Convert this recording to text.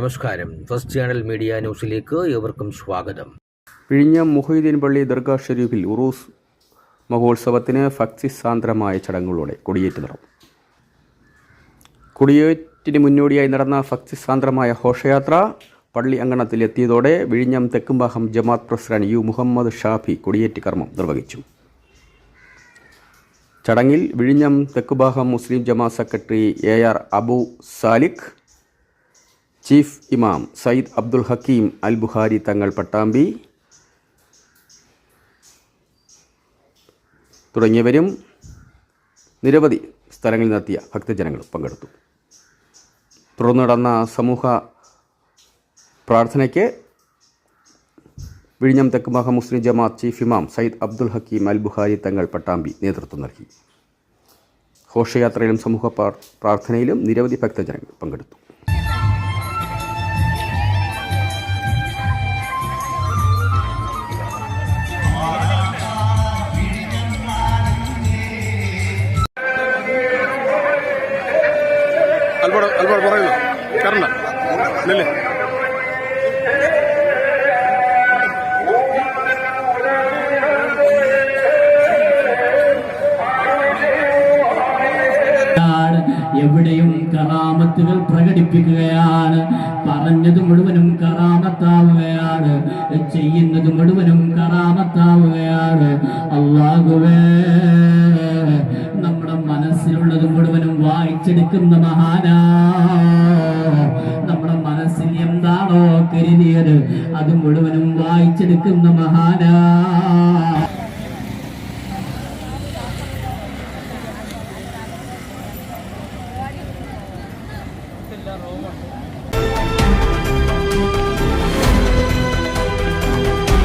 നമസ്കാരം. First channel media ന്യൂസിലേക്ക് ഏവർക്കും സ്വാഗതം. വിഴിഞ്ഞം മുഹീദ്ദീൻ പള്ളി ദർഗാ ഷരീഫിൽ ഉറൂസ് മഹോത്സവത്തിന് ഭക്തിസാന്ദ്രമായ ചടങ്ങുകളോടെ കൊടിയേറ്റ് നടന്നു കൊടിയേറ്റിന് മുന്നോടിയായി നടന്ന ഭക്തിസാന്ദ്രമായ ഘോഷയാത്ര പള്ളി അങ്കണത്തിൽ അങ്കണത്തിലെത്തിയതോടെ വിഴിഞ്ഞം തെക്കുംഭാഗം ജമാത്ത് പ്രസിഡന്റ് യു മുഹമ്മദ് ഷാഫി കൊടിയേറ്റ് കർമ്മം നിർവഹിച്ചു. ചടങ്ങിൽ വിഴിഞ്ഞം തെക്കുഭാഗം മുസ്ലിം ജമാ secretary A R Abu Saliq chief ഇമാം സയ്യിദ് അബ്ദുൽ ഹക്കീം അൽ ബുഹാരി തങ്ങൾ പട്ടാമ്പി. തുടങ്ങിയവരും നിരവധി സ്ഥലങ്ങളിൽ നടത്തിയ ഭക്തജനങ്ങൾ പങ്കെടുത്തു. തുടർന്ന് നടന്ന സമൂഹ പ്രാർത്ഥനയ്ക്ക് വിഴിഞ്ഞം തെക്കുമഹ മുസ്ലിം ജമാഅത്ത് ചീഫ് ഇമാം സയ്യിദ് അബ്ദുൽ ഹക്കീം അൽ ബുഹാരി തങ്ങൾ പട്ടാമ്പി നേതൃത്വം നൽകി. ഘോഷയാത്രയിലും സമൂഹ പ്രാർ- പ്രാർത്ഥനയിലും നിരവധി ഭക്തജനങ്ങൾ പങ്കെടുത്തു. അൽബോട് അൽബോട് പറയുന്നു. കറണ്ട നെല്ല്. എവിടെയും കറാമത്തുകൾ പ്രകടിപ്പിക്കുകയാണ്. പറഞ്ഞത് മുഴുവനും കറാമത്താവുകയാണ്. ചെയ്യുന്നത് മുഴുവനും കറാമത്താവുകയാണ്. അള്ളാഹുവേ മനസ്സിലുള്ളത് മുഴുവനും വായിച്ചെടുക്കുന്ന മഹാനാ. നമ്മുടെ മനസ്സിൽ എന്താണോ കരുതിയത് അത് മുഴുവനും വായിച്ചെടുക്കുന്ന മഹാനാ. Thank റോമാണ്